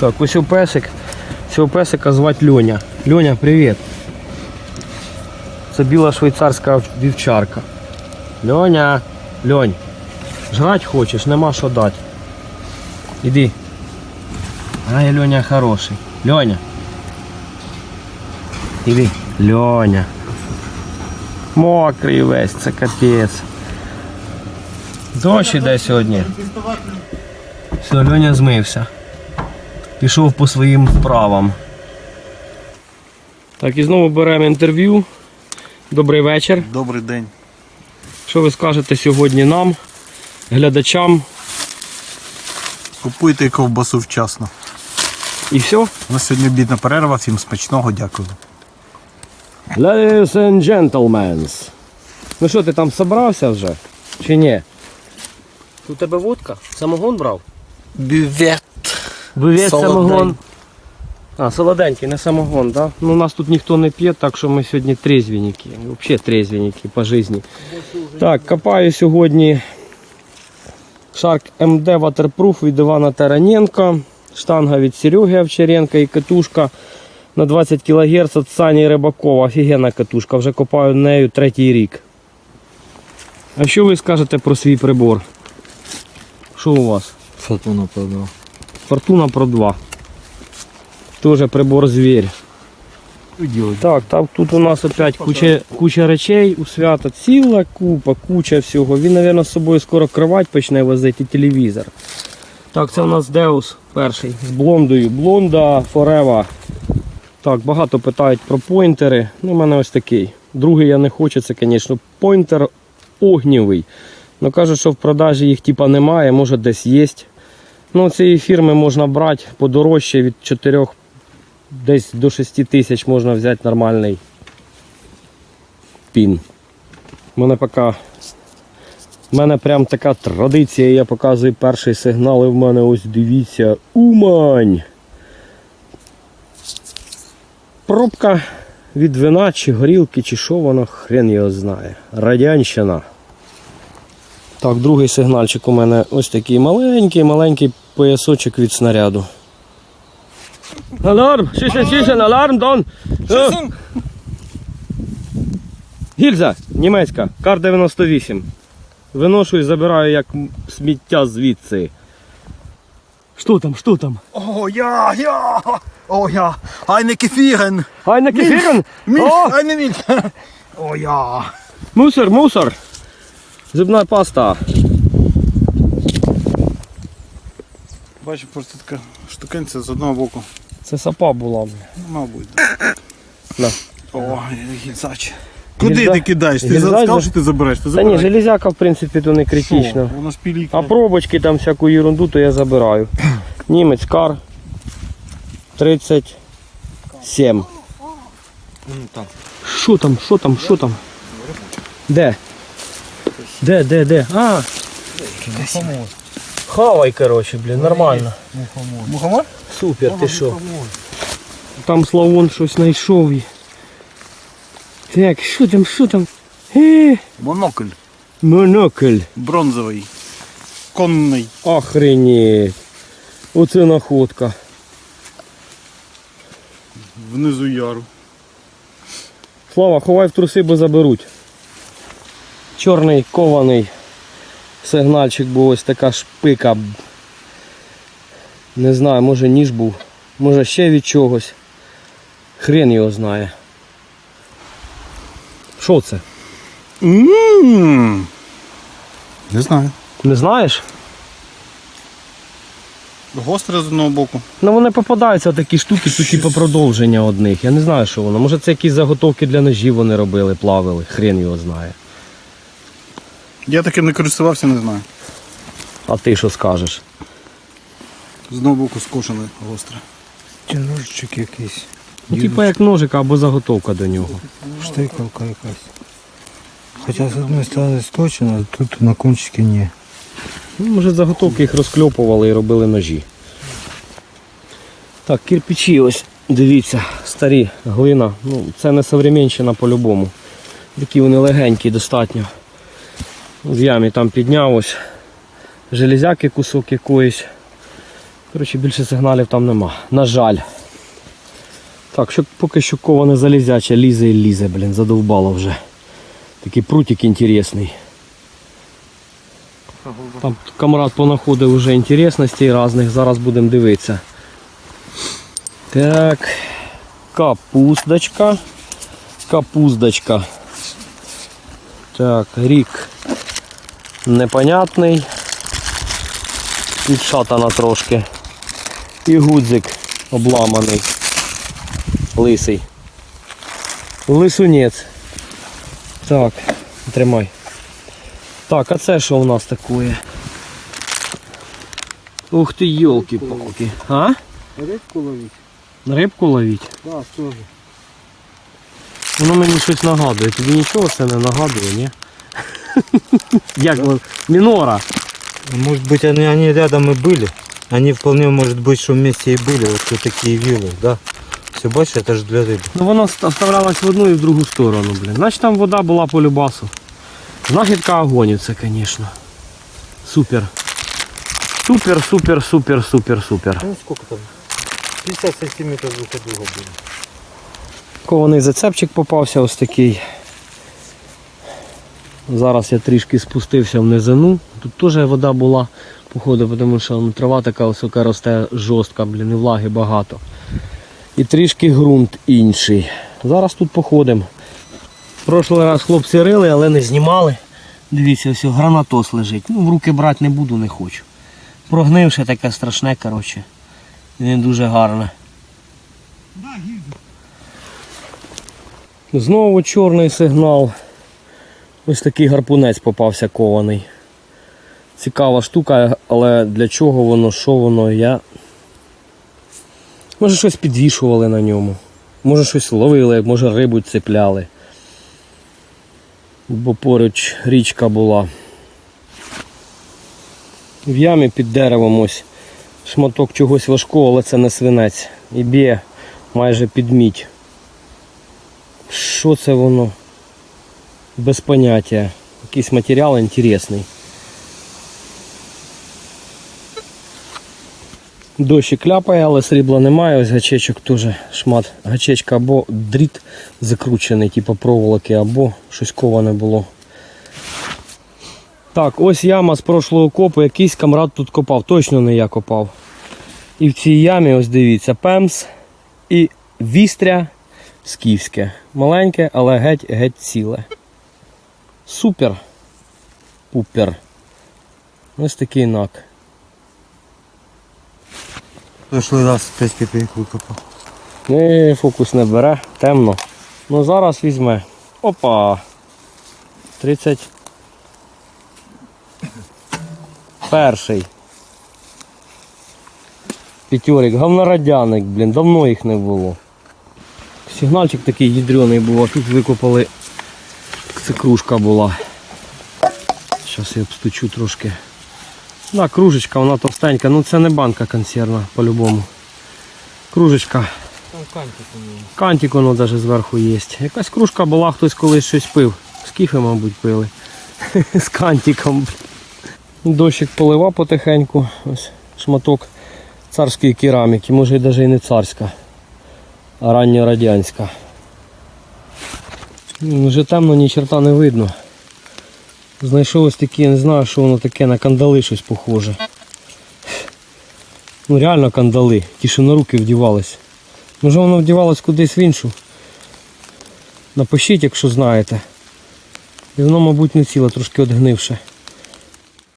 Так, ось у песик. Цього песика звати Льоня. Льоня, привіт. Це біла швейцарська вівчарка. Льоня, Льонь, жрать хочеш, нема що дати. Іди. Ай, Льоня хороший. Льоня. Іди. Льоня. Мокрий весь, це капець. Дощ іде сьогодні. Все, Льоня змився. Пішов по своїм вправам. Так, і знову беремо інтерв'ю. Добрий вечір. Добрий день. Що ви скажете сьогодні нам, глядачам Купуйте ковбасу вчасно. і все? У нас сьогодні бідна перерва, всім смачного, дякую. Ladies and gentlemen. Ну що, ти там собрався вже? Чи ні? У тебе водка? Самогон брав? Бювет. Бувє Солоденький. самогон. А, солоденький, не самогон, да? Ну, у нас тут ніхто не п'є, так що ми сьогодні трезвенники. Взагалі трезвенники по житті. Так, копаю сьогодні Shark MD Waterproof від Івана Тараненка, штанга від Сереги Овчаренка і катушка на 20 кГц від Сані Рибакова. Офігенна катушка, вже копаю нею третій рік. А що ви скажете про свій прибор? Що у вас? Фотона продав. Фортуна Pro 2. Тоже прибор звір. Так, так, тут у нас опять куча, куча речей у свята. Ціла купа, куча всього. Він, мабуть, з собою скоро кровать почне возити і телевізор. Так, це у нас Деус перший з блондою. Блонда Форева. Так, багато питають про поінтери. Ну, у мене ось такий. Другий я не хочу, це, звісно, поінтер огнівий. Ну кажуть, що в продажі їх типа немає, може десь є. Ну, цієї фірми можна брати подорожче від 4 десь до 6 тисяч можна взяти нормальний пін. У мене поки. У мене прям така традиція, я показую перший сигнал, і в мене ось дивіться. Умань! Пробка від вина чи горілки, чи що воно, хрен його знає. Радянщина. Так, другий сигнальчик у мене ось такий маленький, маленький поясочок від снаряду. Аларм! Шишен, шишен, аларм, дон! Гільза, німецька, кар 98. Виношу і забираю як сміття звідси. Що там, що там? О, я, я! О, я! Айне кефірен! Ай, на кефірен! Мільх! Айне мільх! О, я! мусор, мусор! Зубна паста. Бачу, просто така штукенця з одного боку. Це сапа була. Ну, Мабуть. На. О, гільзач. Куди Гільза- ти кидаєш? Ти гільзач сказав, що ти забереш? Ти Та ні, железяка, в принципі, то не критично. Воно ж. А пробочки там всяку ерунду, то я забираю. Німець кар 37. Що там, що там, що там? Де? Де, де, де? А! Хавай, короче, блін, нормально. Мухомор? Супер, ти що? Там Славон щось знайшов. Так, що там, що там? Е, Монокль. монокль. Бронзовий. Конний. Охренеть. Оце находка. Внизу яру. Слава, ховай в труси, бо заберуть. Чорний кований сигнальчик був ось така шпика. Не знаю, може ніж був, може ще від чогось. Хрен його знає. Що це? Ммм. Не знаю. Не знаєш? Гостре з одного боку. Ну вони попадаються такі штуки, тут типу продовження одних. Я не знаю, що воно. Може це якісь заготовки для ножів вони робили, плавили. Хрен його знає. Я таким не користувався, не знаю. А ти що скажеш? З одного боку скошене гостре. Чи ножичок якийсь. Ну, типа як ножик або заготовка до нього. Штикалка якась. Хоча з одної сторони сточено, а тут на кончикі ні. Ну, може заготовки їх розкльопували і робили ножі. Так, кирпичі ось, дивіться, старі, глина. Ну, це не современщина по-любому. Такі вони легенькі достатньо. В ямі там підняв ось. Железяки кусок якоїсь. Коротше, більше сигналів там нема. На жаль. Так, що поки що кова не залізяча, лізе і лізе, блін, задовбало вже. Такий прутик інтересний. Там камрад понаходив вже інтересностей різних, зараз будемо дивитися. Так, капусточка. Капуздочка. Так, рік непонятний. Підшатана трошки. І гудзик обламаний. Лисий. Лисунець. Так, тримай. Так, а це що у нас таке? Ух ти, йолки-палки. А? Рыбку ловить? Рибку ловіть? Да, тоже. Воно мені щось нагадує. Тобі нічого це не нагадує, ні? Як воно? Мінора. Может быть они, они рядом и были. Они вполне может быть, что вместе и были. Вот тут такие вилы, да? Все, бачишь, это же для рыбы. Ну воно ста- вставлялось в одну і в другу сторону, блін. Значить там вода була по любасу. Знахідка огонь це, звісно. Супер. Супер, супер, супер, супер, супер. Ну сколько там? 50 сантиметров друг от друга было. Кований зацепчик попався ось такий. Зараз я трішки спустився в низину. Тут теж вода була, походу, тому що ну, трава така висока росте жорстка, блін, і влаги багато. І трішки ґрунт інший. Зараз тут походимо. Прошлий раз хлопці рили, але не знімали. Дивіться, все, гранатос лежить. Ну, в руки брати не буду, не хочу. Прогнивше таке страшне, коротше. І не дуже гарне. Знову чорний сигнал. Ось такий гарпунець попався кований. Цікава штука, але для чого воно, що воно, я. Може щось підвішували на ньому. Може щось ловили, може рибу цепляли. Бо поруч річка була. В ямі під деревом ось шматок чогось важкого, але це не свинець. І б'є майже під мідь. Що це воно? Без поняття. Якийсь матеріал інтересний. Дощик ляпає, але срібла немає. Ось гачечок теж шмат. Гачечка або дріт закручений, типу проволоки, або щось коване було. Так, ось яма з прошлого копу, якийсь камрад тут копав, точно не я копав. І в цій ямі, ось дивіться, пемс і вістря скіфське. Маленьке, але геть-геть ціле. Супер. Пупер. Ось такий нак. В прошлый раз 5 копеек выкопал. Ні, фокус не бере, темно. Ну зараз візьме. Опа. 30. Перший. П'ятьорик, говнорадяник, блін, давно їх не було. Сигнальчик такий ядрений був, а тут викопали. Це кружка була. Зараз я обстучу трошки. Да, кружечка, вона товстенька, ну це не банка консервна по-любому. Кружечка. Там кантик. Кантик воно навіть зверху є. Якась кружка була, хтось колись щось пив. Скіфи, мабуть, пили. З кантиком. Дощик полива потихеньку. Ось шматок царської кераміки. Може навіть і не царська, а ранньорадянська. Ну, Вже темно, ні черта не видно. Знайшов ось такі, я не знаю, що воно таке, на кандали щось похоже. Ну реально кандали, ті, що на руки вдівались. Може воно вдівалось кудись в іншу. Напишіть, якщо знаєте. І воно, мабуть, не ціле, трошки одгнивше.